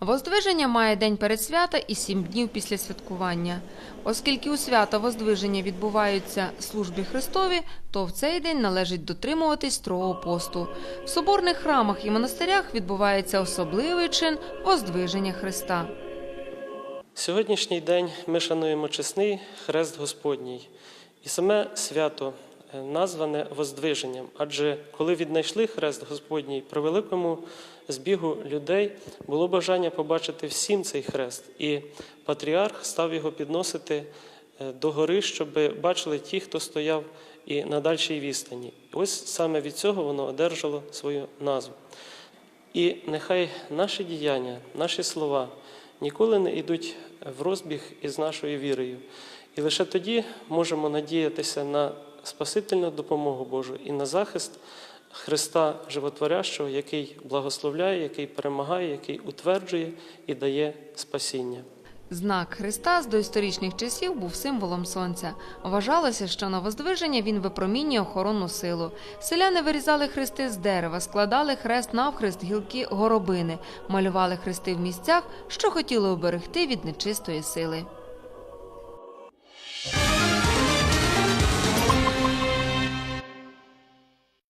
Воздвиження має день перед свята і сім днів після святкування. Оскільки у свята Воздвиження відбуваються службі Христові, то в цей день належить дотримуватись строгого посту. В соборних храмах і монастирях відбувається особливий чин Воздвиження Христа. Сьогоднішній день ми шануємо чесний хрест Господній. І саме свято назване Воздвиженням. Адже коли віднайшли хрест Господній при великому збігу людей, було бажання побачити всім цей хрест. І патріарх став його підносити е, до гори, щоб бачили ті, хто стояв і на дальшій відстані. Ось саме від цього воно одержало свою назву. І нехай наші діяння, наші слова ніколи не йдуть в розбіг із нашою вірою. І лише тоді можемо надіятися на спасительну допомогу Божу і на захист Христа Животворящого, який благословляє, який перемагає, який утверджує і дає спасіння. Знак Христа з доісторичних часів був символом сонця. Вважалося, що на Воздвиження він випромінює охоронну силу. Селяни вирізали хрести з дерева, складали хрест навхрест гілки горобини, малювали хрести в місцях, що хотіли оберегти від нечистої сили.